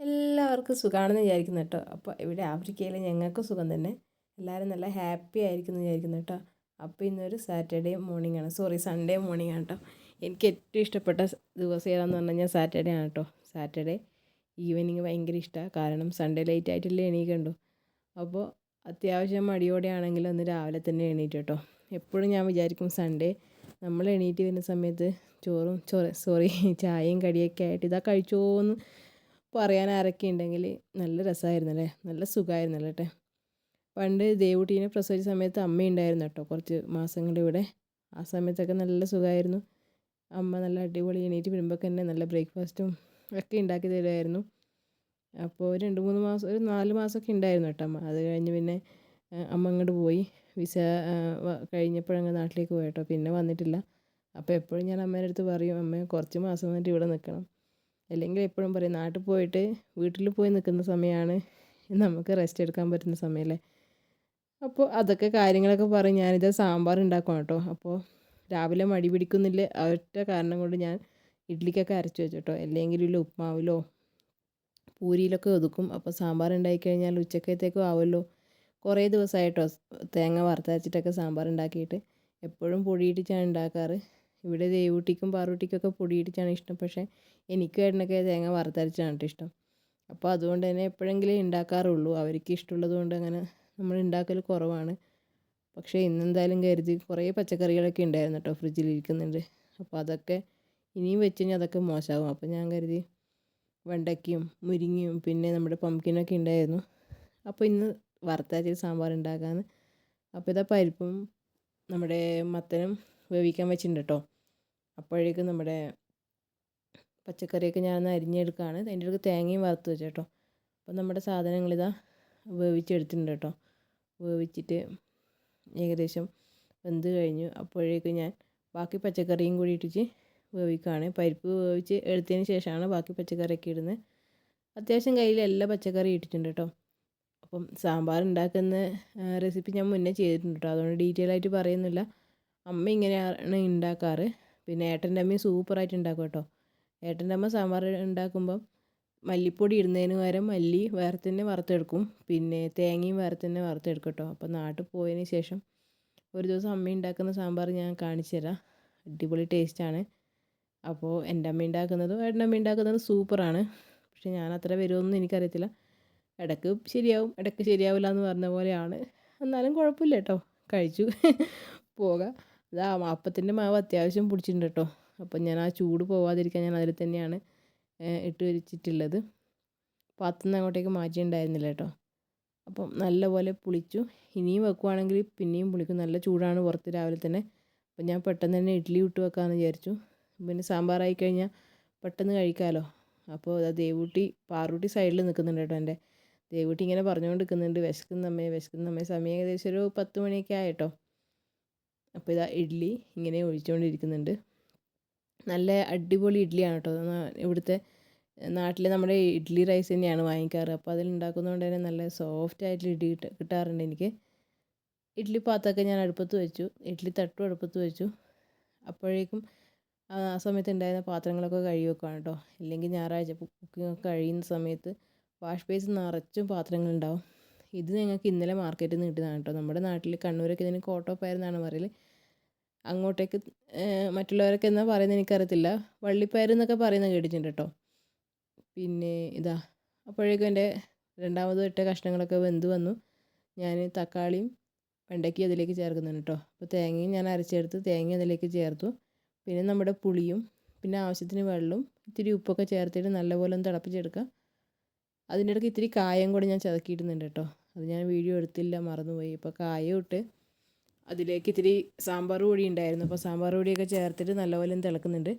എല്ലാവർക്കും സുഖമാണെന്ന് വിചാരിക്കുന്നു കേട്ടോ. അപ്പോൾ ഇവിടെ ആഫ്രിക്കയിൽ ഞങ്ങൾക്ക് സുഖം തന്നെ. എല്ലാവരും നല്ല ഹാപ്പി ആയിരിക്കുന്നു വിചാരിക്കുന്നു കേട്ടോ. അപ്പോൾ ഇന്നൊരു സാറ്റർഡേ മോർണിംഗ് ആണ് സോറി സൺഡേ മോർണിംഗ് ആണ് കേട്ടോ. എനിക്ക് ഏറ്റവും ഇഷ്ടപ്പെട്ട ദിവസം ഏതാണെന്ന് പറഞ്ഞു കഴിഞ്ഞാൽ സാറ്റർഡേ ആണ് കേട്ടോ. സാറ്റർഡേ ഈവനിങ് ഭയങ്കര ഇഷ്ടമാണ്. കാരണം സൺഡേ ലേറ്റ് ആയിട്ടല്ലേ എണീക്കണ്ടു അപ്പോൾ അത്യാവശ്യം മടിയോടെ ആണെങ്കിലും ഒന്ന് രാവിലെ തന്നെ എണീറ്റ് കേട്ടോ. എപ്പോഴും ഞാൻ വിചാരിക്കും സൺഡേ നമ്മൾ എണീറ്റ് വരുന്ന സമയത്ത് ചോറും ചോറ് സോറി ചായയും കടിയൊക്കെ ആയിട്ട് ഇതാ കഴിച്ചോന്ന് പറയാൻ ആരൊക്കെ ഉണ്ടെങ്കിൽ നല്ല രസമായിരുന്നല്ലേ? നല്ല സുഖമായിരുന്നല്ലേ അല്ലേ പണ്ട് ദേവുട്ടീനെ പ്രസവിച്ച സമയത്ത് അമ്മ ഉണ്ടായിരുന്നു കേട്ടോ കുറച്ച് മാസങ്ങളുടെ ഇവിടെ ആ സമയത്തൊക്കെ നല്ല സുഖമായിരുന്നു. അമ്മ നല്ല അടിപൊളി എണീറ്റ് വരുമ്പോൾ തന്നെ നല്ല ബ്രേക്ക്ഫാസ്റ്റും ഒക്കെ ഉണ്ടാക്കി തരുമായിരുന്നു. അപ്പോൾ രണ്ട് മൂന്ന് മാസം ഒരു നാല് മാസമൊക്കെ ഉണ്ടായിരുന്നു കേട്ടോ അമ്മ. അത് കഴിഞ്ഞ് പിന്നെ അമ്മ അങ്ങോട്ട് പോയി. വിസ കഴിഞ്ഞപ്പോഴങ്ങ് നാട്ടിലേക്ക് പോയി കേട്ടോ പിന്നെ വന്നിട്ടില്ല. അപ്പോൾ എപ്പോഴും ഞാൻ അമ്മേന്റെ അടുത്ത് പറയും അമ്മ കുറച്ച് മാസം വന്നിട്ട് ഇവിടെ നിൽക്കണം. അല്ലെങ്കിൽ എപ്പോഴും പറയും നാട്ടിൽ പോയിട്ട് വീട്ടിൽ പോയി നിൽക്കുന്ന സമയമാണ് നമുക്ക് റെസ്റ്റ് എടുക്കാൻ പറ്റുന്ന സമയമല്ലേ അപ്പോൾ അതൊക്കെ കാര്യങ്ങളൊക്കെ പറയും. ഞാനിത് സാമ്പാർ ഉണ്ടാക്കും കേട്ടോ. അപ്പോൾ രാവിലെ മടി പിടിക്കുന്നില്ല. ഒറ്റ കാരണം കൊണ്ട് ഞാൻ ഇഡ്ഡലിക്കൊക്കെ അരച്ച് വെച്ചു കേട്ടോ അല്ലെങ്കിൽ ഉപ്മാവിലോ പൂരിയിലൊക്കെ ഒതുക്കും. അപ്പോൾ സാമ്പാർ ഉണ്ടാക്കി കഴിഞ്ഞാൽ ഉച്ചക്കത്തേക്കും ആവുമല്ലോ. കുറേ ദിവസമായിട്ടോ തേങ്ങ വറുത്തരച്ചിട്ടൊക്കെ സാമ്പാർ ഉണ്ടാക്കിയിട്ട് എപ്പോഴും പൊടിയിട്ടിട്ടാണ് ഉണ്ടാക്കാറ്. ഇവിടെ ദേവൂട്ടിക്കും പാറൂട്ടിക്കൊക്കെ പൊടിയിട്ടിട്ടാണ് ഇഷ്ടം. പക്ഷേ എനിക്കും ഏട്ടനൊക്കെ തേങ്ങ വറുത്തരച്ചാണ് ഇഷ്ടം. അപ്പോൾ അതുകൊണ്ട് തന്നെ എപ്പോഴെങ്കിലും ഉണ്ടാക്കാറുള്ളൂ അവർക്ക് ഇഷ്ടമുള്ളത് കൊണ്ട് അങ്ങനെ നമ്മൾ ഉണ്ടാക്കൽ കുറവാണ്. പക്ഷേ ഇന്നെന്തായാലും കരുതി കുറേ പച്ചക്കറികളൊക്കെ ഉണ്ടായിരുന്നു കേട്ടോ ഫ്രിഡ്ജിൽ ഇരിക്കുന്നുണ്ട്. അപ്പോൾ അതൊക്കെ ഇനിയും വെച്ച് കഴിഞ്ഞാൽ അതൊക്കെ മോശമാകും അപ്പോൾ ഞാൻ കരുതി വെണ്ടയ്ക്കയും മുരിങ്ങയും പിന്നെ നമ്മുടെ പംകിനൊക്കെ ഉണ്ടായിരുന്നു അപ്പോൾ ഇന്ന് വറുത്തരച്ച് സാമ്പാർ ഉണ്ടാക്കാമെന്ന് അപ്പോൾ ഇതാ പരിപ്പും നമ്മുടെ മത്തനും വേവിക്കാൻ വെച്ചിട്ടുണ്ട് കേട്ടോ അപ്പോഴേക്കും നമ്മുടെ പച്ചക്കറിയൊക്കെ ഞാനൊന്ന് അരിഞ്ഞെടുക്കുകയാണ് അതിന്റെ അടുത്ത് തേങ്ങയും വറുത്ത് വെച്ചു കേട്ടോ അപ്പോൾ നമ്മുടെ സാധനങ്ങളിതാ വേവിച്ചെടുത്തിട്ടുണ്ട് കേട്ടോ. വേവിച്ചിട്ട് ഏകദേശം വെന്ത് കഴിഞ്ഞു. അപ്പോഴേക്കും ഞാൻ ബാക്കി പച്ചക്കറിയും കൂടി ഇട്ടിട്ട് വേവിക്കുകയാണ് പരിപ്പ് വേവിച്ച് എടുത്തതിന് ശേഷമാണ് ബാക്കി പച്ചക്കറിയൊക്കെ ഇടുന്നത്. അത്യാവശ്യം കയ്യിൽ എല്ലാ പച്ചക്കറിയും ഇട്ടിട്ടുണ്ട് കേട്ടോ. അപ്പം സാമ്പാർ ഉണ്ടാക്കുന്ന റെസിപ്പി ഞാൻ മുന്നേ ചെയ്തിട്ടുണ്ട് കേട്ടോ. അതുകൊണ്ട് ഡീറ്റെയിൽ ആയിട്ട് പറയുന്നില്ല. അമ്മ ഇങ്ങനെയാണ് ഉണ്ടാക്കാറ്. പിന്നെ ഏട്ടന്റെ അമ്മയും സൂപ്പറായിട്ട് ഉണ്ടാക്കും കേട്ടോ. ഏട്ടന്റെ അമ്മ സാമ്പാർ ഉണ്ടാക്കുമ്പം മല്ലിപ്പൊടി ഇടുന്നതിന് പകരം മല്ലി വേറെ തന്നെ വറുത്തെടുക്കും. പിന്നെ തേങ്ങയും വേറെ തന്നെ വറുത്തെടുക്കും കേട്ടോ. അപ്പോൾ നാട്ടിൽ പോയതിന് ശേഷം ഒരു ദിവസം അമ്മ ഉണ്ടാക്കുന്ന സാമ്പാർ ഞാൻ കാണിച്ചു തരാം. അടിപൊളി ടേസ്റ്റാണ് അപ്പോൾ എന്റെ അമ്മ ഉണ്ടാക്കുന്നതും ഏട്ടന്റെ അമ്മ ഉണ്ടാക്കുന്നതും സൂപ്പറാണ്. പക്ഷെ ഞാൻ അത്ര വരുമെന്നും എനിക്കറിയത്തില്ല. ഇടയ്ക്ക് ശരിയാവും ഇടയ്ക്ക് ശരിയാവില്ല എന്ന് പറഞ്ഞ പോലെയാണ്. എന്നാലും കുഴപ്പമില്ല കേട്ടോ. കഴിച്ചു. പോകാം. അതാ അപ്പത്തിന്റെ മാവ് അത്യാവശ്യം പിടിച്ചിട്ടുണ്ട് കേട്ടോ. അപ്പം ഞാൻ ആ ചൂട് പോവാതിരിക്കാൻ ഞാൻ അതിൽ തന്നെയാണ് ഇട്ട് വെച്ചിട്ടുള്ളത്. പാത്തുനിന്ന് നിന്ന് അങ്ങോട്ടേക്ക് മാറ്റിയിട്ടുണ്ടായിരുന്നില്ല കേട്ടോ. അപ്പം നല്ലപോലെ പുളിച്ചു. ഇനിയും വെക്കുവാണെങ്കിൽ പിന്നെയും പുളിക്കും. നല്ല ചൂടാണ് പുറത്ത് രാവിലെ തന്നെ. അപ്പം ഞാൻ പെട്ടെന്ന് തന്നെ ഇഡ്ഡലി ഇട്ട് വെക്കാമെന്ന് വിചാരിച്ചു. പിന്നെ സാമ്പാറായി കഴിഞ്ഞാൽ പെട്ടെന്ന് കഴിക്കാമല്ലോ അപ്പോൾ ദേവൂട്ടി പാറൂട്ടി സൈഡിൽ നിൽക്കുന്നുണ്ട് കേട്ടോ എന്റെ. ദേവൂട്ടി ഇങ്ങനെ പറഞ്ഞുകൊണ്ട് നിൽക്കുന്നുണ്ട് വിശക്കുന്ന അമ്മയെ വിശക്കുന്ന അമ്മയെ. സമയം ഏകദേശം ഒരു പത്ത് മണിയൊക്കെ ആയിട്ടോ അപ്പോൾ ഇതാ ഇഡ്ഡലി ഇങ്ങനെ ഒഴിച്ചുകൊണ്ടിരിക്കുന്നുണ്ട്. നല്ല അടിപൊളി ഇഡ്ഡലിയാണ് കേട്ടോ. ഇവിടുത്തെ നാട്ടിൽ നമ്മുടെ ഇഡ്ഡലി റൈസ് തന്നെയാണ് വാങ്ങിക്കാറ്. അപ്പോൾ അതിൽ ഉണ്ടാക്കുന്നതുകൊണ്ട് തന്നെ നല്ല സോഫ്റ്റ് ആയിട്ട് ഇഡ്ഡലി കിട്ടാറുണ്ട് എനിക്ക്. ഇഡ്ഡലി പാത്രമൊക്കെ ഞാൻ അടുപ്പത്ത് വെച്ചു. ഇഡ്ഡലി തട്ടും അടുപ്പത്ത് വെച്ചു. അപ്പോഴേക്കും ആ സമയത്ത് ഉണ്ടായിരുന്ന പാത്രങ്ങളൊക്കെ കഴുകി വെക്കുകയാണ് കേട്ടോ. ഇല്ലെങ്കിൽ ഞായറാഴ്ച കുക്കിംഗ് ഒക്കെ കഴിയുന്ന സമയത്ത് വാഷ് ബേസ് നിറച്ചും പാത്രങ്ങളുണ്ടാവും ഇത് ഞങ്ങൾക്ക് ഇന്നലെ മാർക്കറ്റിൽ നിന്ന് കിട്ടിയതാണ് കേട്ടോ. നമ്മുടെ നാട്ടിൽ കണ്ണൂരൊക്കെ ഇതിന് കോട്ടോപ്പയർ എന്നാണ് പറയൽ അങ്ങോട്ടേക്ക് മറ്റുള്ളവരൊക്കെ എന്നാ പറയുന്നത് എനിക്കറിയത്തില്ല. വള്ളിപ്പയർ എന്നൊക്കെ പറയുന്നത് കേട്ടിട്ടുണ്ട് കേട്ടോ. പിന്നെ ഇതാ അപ്പോഴേക്കും എന്റെ രണ്ടാമത് ഇട്ട കഷ്ണങ്ങളൊക്കെ വെന്ത് വന്നു. ഞാൻ തക്കാളിയും വെണ്ടയ്ക്കും അതിലേക്ക് ചേർക്കുന്നുണ്ട് കേട്ടോ. അപ്പോൾ തേങ്ങയും ഞാൻ അരച്ചെടുത്ത് തേങ്ങ അതിലേക്ക് ചേർത്തു. പിന്നെ നമ്മുടെ പുളിയും പിന്നെ ആവശ്യത്തിന് വെള്ളവും ഇത്തിരി ഉപ്പൊക്കെ ചേർത്തിട്ട് നല്ലപോലെ ഒന്ന് തിളപ്പിച്ചെടുക്കുക. അതിന്റെ ഇടയ്ക്ക് ഇത്തിരി കായം കൂടെ ഞാൻ ചതക്കിയിടുന്നുണ്ട് കേട്ടോ. അത് ഞാൻ വീഡിയോ എടുത്തില്ല മറന്നുപോയി. ഇപ്പോൾ കായം ഇട്ട് അതിലേക്ക് ഇത്തിരി സാമ്പാർ പൊടി ഉണ്ടായിരുന്നു. അപ്പോൾ സാമ്പാർ പൊടിയൊക്കെ ചേർത്തിട്ട് നല്ലപോലെ തിളക്കുന്നുണ്ട്.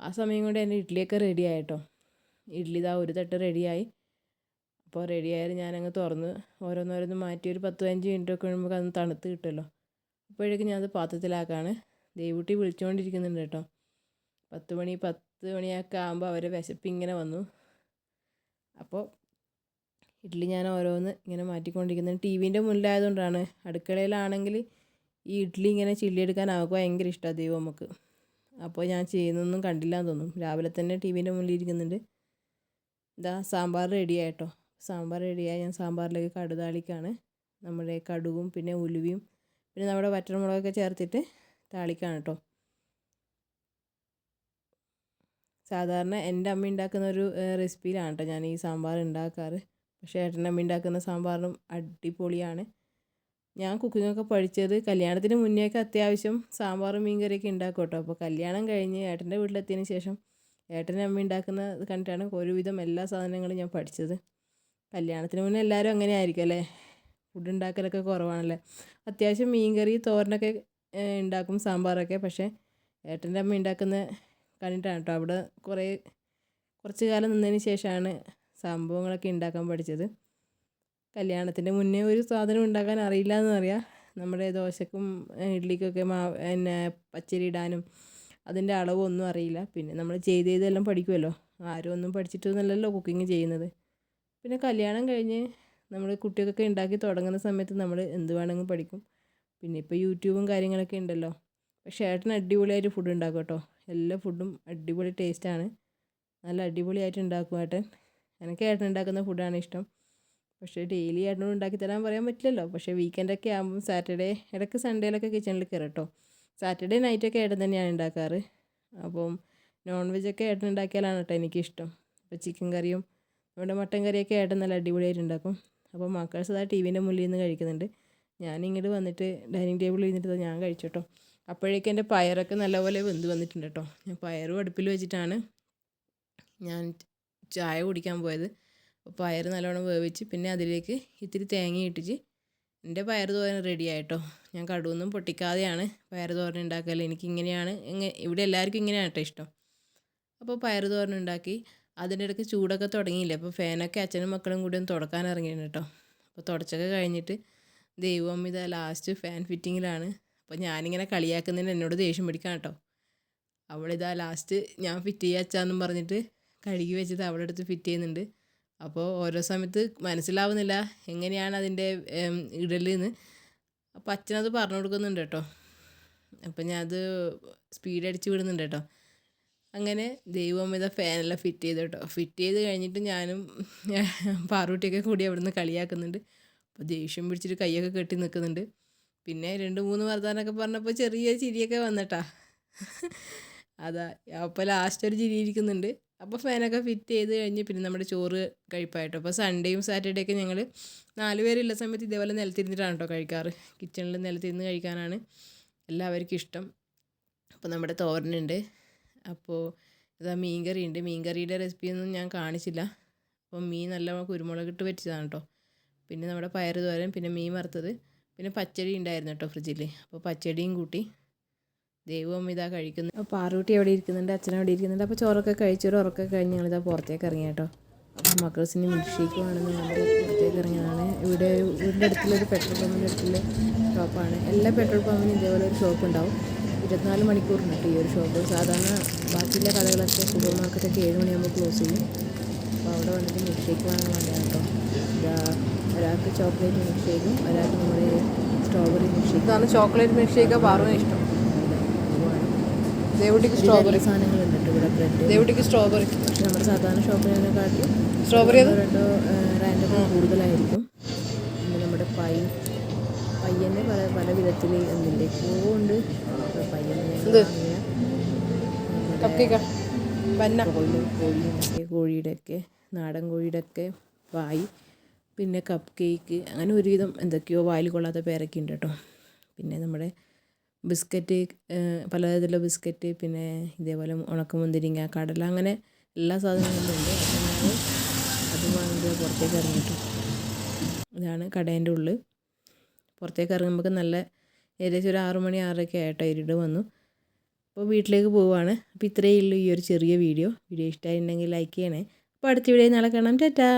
ആ സമയം കൊണ്ട് എന്റെ ഇഡ്ഡലിയൊക്കെ റെഡി ആയിട്ടോ. ഇഡ്ഡലി ഇതാ ഒരു തട്ട് റെഡിയായി അപ്പോൾ റെഡി ആയാലും ഞാനങ്ങ് തുറന്ന് ഓരോന്നോരോന്ന് മാറ്റി ഒരു പത്ത് പതിനഞ്ച് മിനിറ്റ് ഒക്കെ കഴിയുമ്പോൾ അത് തണുത്ത് കിട്ടുമല്ലോ. അപ്പോഴേക്കും ഞാനത് പാത്രത്തിലാക്കാണ്. ദേവൂട്ടി വിളിച്ചുകൊണ്ടിരിക്കുന്നുണ്ട് കേട്ടോ. പത്ത് മണി പത്ത് മണിയൊക്കെ ആകുമ്പോൾ അവരെ വിശപ്പ് ഇങ്ങനെ വന്നു. അപ്പോൾ ഇഡ്ഡലി ഞാൻ ഓരോന്ന് ഇങ്ങനെ മാറ്റിക്കൊണ്ടിരിക്കുന്നത് ടി വിന്റെ മുന്നിലായതുകൊണ്ടാണ്. അടുക്കളയിലാണെങ്കിൽ ഈ ഇഡ്ഡലി ഇങ്ങനെ ചില്ലിയെടുക്കാൻ അവൾക്ക് ഭയങ്കര ഇഷ്ടമാണ് ദൈവം നമുക്ക്. അപ്പോൾ ഞാൻ ചെയ്യുന്നൊന്നും കണ്ടില്ല എന്ന് തോന്നും രാവിലെ തന്നെ ടി വിന്റെ മുന്നിൽ ഇരിക്കുന്നുണ്ട്. ഇതാ സാമ്പാർ റെഡിയായിട്ടോ സാമ്പാർ റെഡിയായി ഞാൻ സാമ്പാറിലേക്ക് കടുതാളിക്കാണ് നമ്മുടെ കടുകും പിന്നെ ഉലുവയും പിന്നെ നമ്മുടെ വറ്റൽമുളകൊക്കെ ചേർത്തിട്ട് താളിക്കാണ് കേട്ടോ സാധാരണ എന്റെ അമ്മ ഉണ്ടാക്കുന്ന ഒരു റെസിപ്പിയിലാണ് കേട്ടോ ഞാൻ ഈ സാമ്പാർ ഉണ്ടാക്കാറ്. പക്ഷേ ഏട്ടന്റെ അമ്മ ഉണ്ടാക്കുന്ന സാമ്പാറും അടിപൊളിയാണ്. ഞാൻ കുക്കിങ്ങൊക്കെ പഠിച്ചത് കല്യാണത്തിന് മുന്നേയൊക്കെ അത്യാവശ്യം സാമ്പാറും മീൻകറിയൊക്കെ ഉണ്ടാക്കും കേട്ടോ അപ്പോൾ കല്യാണം കഴിഞ്ഞ് ഏട്ടന്റെ വീട്ടിലെത്തിയതിന് ശേഷം ഏട്ടന്റെ അമ്മ ഉണ്ടാക്കുന്ന കണ്ടിട്ടാണ് ഒരുവിധം എല്ലാ സാധനങ്ങളും ഞാൻ പഠിച്ചത്. കല്യാണത്തിന് മുന്നേ എല്ലാവരും അങ്ങനെ ആയിരിക്കും അല്ലേ? ഫുഡ് ഉണ്ടാക്കലൊക്കെ കുറവാണല്ലേ? അത്യാവശ്യം മീൻകറി തോരനൊക്കെ ഉണ്ടാക്കും സാമ്പാറൊക്കെ. പക്ഷേ ഏട്ടന്റെ അമ്മ ഉണ്ടാക്കുന്ന കണ്ടിട്ടാണ് കേട്ടോ. അവിടെ കുറേ കുറച്ച് കാലം നിന്നതിന് ശേഷമാണ് സംഭവങ്ങളൊക്കെ ഉണ്ടാക്കാൻ പഠിച്ചത്. കല്യാണത്തിന്റെ മുന്നേ ഒരു സാധനം ഉണ്ടാക്കാൻ അറിയില്ല എന്ന് പറയാം. നമ്മുടെ ദോശക്കും ഇഡ്ഡലിക്കൊക്കെ മാവ് പിന്നെ പച്ചരി ഇടാനും അതിന്റെ അളവൊന്നും അറിയില്ല. പിന്നെ നമ്മൾ ചെയ്ത് ചെയ്തെല്ലാം പഠിക്കുമല്ലോ ആരും ഒന്നും പഠിച്ചിട്ടൊന്നുമല്ലല്ലോ കുക്കിംഗ് ചെയ്യുന്നത്. പിന്നെ കല്യാണം കഴിഞ്ഞ് നമ്മൾ കുട്ടികൾക്കൊക്കെ ഉണ്ടാക്കി തുടങ്ങുന്ന സമയത്ത് നമ്മൾ എന്ത് വേണമെങ്കിലും പഠിക്കും. പിന്നെ ഇപ്പോൾ യൂട്യൂബും കാര്യങ്ങളൊക്കെ ഉണ്ടല്ലോ. പക്ഷേ ഏട്ടൻ അടിപൊളിയായിട്ട് ഫുഡ് ഉണ്ടാക്കും കേട്ടോ. എല്ലാ ഫുഡും അടിപൊളി ടേസ്റ്റാണ് നല്ല അടിപൊളിയായിട്ട് ഉണ്ടാക്കും ഏട്ടൻ. എനിക്ക് ഏട്ടൻ ഉണ്ടാക്കുന്ന ഫുഡാണ് ഇഷ്ടം. പക്ഷേ ഡെയിലി ഏട്ടനോട് ഉണ്ടാക്കി തരാൻ പറയാൻ പറ്റില്ലല്ലോ. പക്ഷേ വീക്കെൻഡൊക്കെ ആകുമ്പോൾ സാറ്റർഡേ ഇടയ്ക്ക് സൺഡേയിലൊക്കെ കിച്ചണിൽ കയറട്ടോ സാറ്റർഡേ നൈറ്റൊക്കെ ഏട്ടൻ തന്നെയാണ് ഉണ്ടാക്കാറ്. അപ്പം നോൺ വെജൊക്കെ ഏട്ടൻ ഉണ്ടാക്കിയാലാണ് കേട്ടോ എനിക്കിഷ്ടം. അപ്പോൾ ചിക്കൻ കറിയും നമ്മുടെ മട്ടൻ കറിയൊക്കെ ഏട്ടൻ നല്ല അടിപൊളിയായിട്ട് ഉണ്ടാക്കും. അപ്പോൾ മക്കൾസ് അതാ ടി വിന്റെ മുന്നിൽ നിന്ന് കഴിക്കുന്നുണ്ട്. ഞാൻ ഇങ്ങോട്ട് വന്നിട്ട് ഡൈനിങ് ടേബിളിൽ ഇരുന്നിട്ട് ഞാൻ കഴിച്ചു കേട്ടോ അപ്പോഴേക്കും എന്റെ പയറൊക്കെ നല്ലപോലെ വെന്ത് വന്നിട്ടുണ്ട് കേട്ടോ ഞാൻ പയറും അടുപ്പിൽ വെച്ചിട്ടാണ് ഞാൻ ചായ കുടിക്കാൻ പോയത്. പയർ നല്ലോണം വേവിച്ച് പിന്നെ അതിലേക്ക് ഇത്തിരി തേങ്ങ ഇട്ടിച്ച് എന്റെ പയർ തോരൻ റെഡി ആയിട്ടോ. ഞാൻ കടുവൊന്നും പൊട്ടിക്കാതെയാണ് പയർ തോരൻ ഉണ്ടാക്കൽ എനിക്ക് ഇങ്ങനെയാണ് ഇവിടെ എല്ലാവർക്കും ഇങ്ങനെയാണ് കേട്ടോ ഇഷ്ടം. അപ്പോൾ പയർ തോരൻ ഉണ്ടാക്കി അതിന്റെ ഇടയ്ക്ക് ചൂടൊക്കെ തുടങ്ങിയില്ലേ? അപ്പോൾ ഫാനൊക്കെ അച്ഛനും മക്കളും കൂടി ഒന്ന് തുടക്കാൻ ഇറങ്ങിയിരുന്നു കേട്ടോ. അപ്പോൾ തുടച്ചൊക്കെ കഴിഞ്ഞിട്ട് ദൈവം ഇത് ലാസ്റ്റ് ഫാൻ ഫിറ്റിങ്ങിലാണ് അപ്പോൾ ഞാനിങ്ങനെ കളിയാക്കുന്നതിന് എന്നോട് ദേഷ്യം പിടിക്കാം കേട്ടോ. അവളിതാ ലാസ്റ്റ് ഞാൻ ഫിറ്റ് ചെയ്യാച്ചാന്നും പറഞ്ഞിട്ട് കഴുകി വെച്ചത് അവളെടുത്ത് ഫിറ്റ് ചെയ്യുന്നുണ്ട്. അപ്പോൾ ഓരോ സമയത്ത് മനസ്സിലാവുന്നില്ല എങ്ങനെയാണ് അതിന്റെ ഇടലെന്ന്. അപ്പോൾ അച്ഛനത് പറഞ്ഞു കൊടുക്കുന്നുണ്ട് കേട്ടോ. അപ്പം അത് സ്പീഡ് അടിച്ച് വിടുന്നുണ്ട് കേട്ടോ. അങ്ങനെ ദൈവമിത ഫാനെല്ലാം ഫിറ്റ് ചെയ്ത് കേട്ടോ. ഫിറ്റ് ചെയ്ത് കഴിഞ്ഞിട്ട് ഞാനും പാറൂട്ടിയൊക്കെ കൂടി അവിടുന്ന് കളിയാക്കുന്നുണ്ട്. അപ്പോൾ ദേഷ്യം പിടിച്ചിട്ട് കൈയൊക്കെ കെട്ടി നിൽക്കുന്നുണ്ട്. പിന്നെ രണ്ട് മൂന്ന് വർത്താനൊക്കെ പറഞ്ഞപ്പോൾ ചെറിയ ചിരിയൊക്കെ വന്നിട്ടാ. അതാ അപ്പോൾ ലാസ്റ്റ് ഒരു ചിരി ഇരിക്കുന്നുണ്ട്. അപ്പോൾ ഫാനൊക്കെ ഫിറ്റ് ചെയ്ത് കഴിഞ്ഞ് പിന്നെ നമ്മുടെ ചോറ് കഴിപ്പായിട്ടോ. അപ്പോൾ സൺഡേയും സാറ്റർഡേ ഒക്കെ ഞങ്ങൾ നാല് പേരുള്ള സമയത്ത് ഇതേപോലെ നിലത്തിരുന്നിട്ടാണ് കേട്ടോ കഴിക്കാറ്. കിച്ചണിൽ നിലത്തിരുന്ന് കഴിക്കാനാണ് എല്ലാവർക്കും ഇഷ്ടം. അപ്പോൾ നമ്മുടെ തോരനുണ്ട്. അപ്പോൾ ഇതാ മീൻകറി ഉണ്ട് മീൻകറിയുടെ റെസിപ്പിയൊന്നും ഞാൻ കാണിച്ചില്ല. അപ്പോൾ മീൻ നല്ല കുരുമുളക് ഇട്ട് വെച്ചതാണ് കേട്ടോ പിന്നെ നമ്മുടെ പയർ തോരൻ പിന്നെ മീൻ വറുത്തത് പിന്നെ പച്ചടി ഉണ്ടായിരുന്നു കേട്ടോ ഫ്രിഡ്ജിൽ അപ്പോൾ പച്ചടിയും കൂട്ടി ദൈവം ഇതാ കഴിക്കുന്നു. പാറൂട്ടി എവിടെ ഇരിക്കുന്നുണ്ട്? അച്ഛൻ അവിടെ ഇരിക്കുന്നുണ്ട്? അപ്പോൾ ചോറൊക്കെ കഴിച്ചൊരു ഉറക്കൊക്കെ കഴിഞ്ഞ് ഞങ്ങളിതാ പുറത്തേക്ക് ഇറങ്ങി കേട്ടോ. അപ്പോൾ മക്കൾസിന് മിൽക്ക് ഷേക്ക് വേണമെന്ന് ഞങ്ങൾ പുറത്തേക്ക് ഇറങ്ങിയതാണ് ഇവിടെ വീടിന്റെ അടുത്തുള്ളൊരു പെട്രോൾ പമ്പിന്റെ അടുത്തുള്ള ഷോപ്പാണ് എല്ലാ പെട്രോൾ പമ്പിനും ഇതേപോലെ ഒരു ഷോപ്പ് ഉണ്ടാവും. ഇരുപത്തിനാല് മണിക്കൂറിന് കേട്ടോ ഈ ഒരു ഷോപ്പ് സാധാരണ ബാക്കിയുള്ള കടകളൊക്കെ സൂപ്പർ മാർക്കറ്റൊക്കെ ഏഴ് മണിയാകുമ്പോൾ ക്ലോസ് ചെയ്യും. അപ്പോൾ അവിടെ വന്നിട്ട് മിൽക്ക് ഷേക്ക് വാങ്ങാൻ വേണ്ടിയാണ് കേട്ടോ. ഒരാൾക്ക് ചോക്ലേറ്റ് മിൽക്ക് ഷേക്കും ഒരാൾക്ക് നമ്മുടെ സ്ട്രോബെറി മിൽക്ക് ഷേക്കും ഇതാണ് ചോക്ലേറ്റ് മിൽക്ക് ഷേക്ക് പാറുവിന് ഇഷ്ടം. ദേവുട്ടിക്ക് സ്ട്രോബെറി സാധനങ്ങളുണ്ട് ഉണ്ട് ഇവിടെ ബ്രെഡ്. ദേവുട്ടിക്ക് സ്ട്രോബെറി പക്ഷെ നമ്മുടെ സാധാരണ ഷോപ്പിനെക്കാട്ടി സ്ട്രോബെറി അത് രണ്ടോ റാൻഡൊക്കെ കൂടുതലായിരിക്കും. പിന്നെ നമ്മുടെ പൈ പയ്യനെ പല പല വിധത്തിൽ എന്തിന്റെയൊക്കെയോ ഉണ്ട്. പയ്യനെ കോഴിയുടെ കോഴിയുടെ ഒക്കെ നാടൻ കോഴിയുടെ ഒക്കെ പായ് പിന്നെ കപ്പ് കേക്ക് അങ്ങനെ ഒരുവിധം എന്തൊക്കെയോ വായിൽ കൊള്ളാത്ത പേരൊക്കെ ഉണ്ട് കേട്ടോ. പിന്നെ നമ്മുടെ ബിസ്ക്കറ്റ് പലതരത്തിലുള്ള ബിസ്ക്കറ്റ് പിന്നെ ഇതേപോലെ ഉണക്കമുന്തിരിങ്ങ കടല അങ്ങനെ എല്ലാ സാധനങ്ങളും ഉണ്ട്. അപ്പോൾ ഞാൻ അത് വാങ്ങിയിട്ട് പുറത്തേക്ക് ഇറങ്ങിയിട്ടു ഇതാണ് കടേന്റെ ഉള്ളിൽ പുറത്തേക്ക് ഇറങ്ങുമ്പോൾ നല്ല ഏകദേശം ഒരു ആറു മണി ആറരയൊക്കെ ആയിട്ട് ഇരുട് വന്നു. അപ്പോൾ വീട്ടിലേക്ക് പോവുകയാണ് അപ്പോൾ ഇത്രയേ ഉള്ളൂ ഈ ഒരു ചെറിയ വീഡിയോ. വീഡിയോ ഇഷ്ടമായിട്ടുണ്ടെങ്കിൽ ലൈക്ക് ചെയ്യണേ. അപ്പോൾ അടുത്ത വീഡിയോ നാളെ കാണാം. ടാറ്റാ!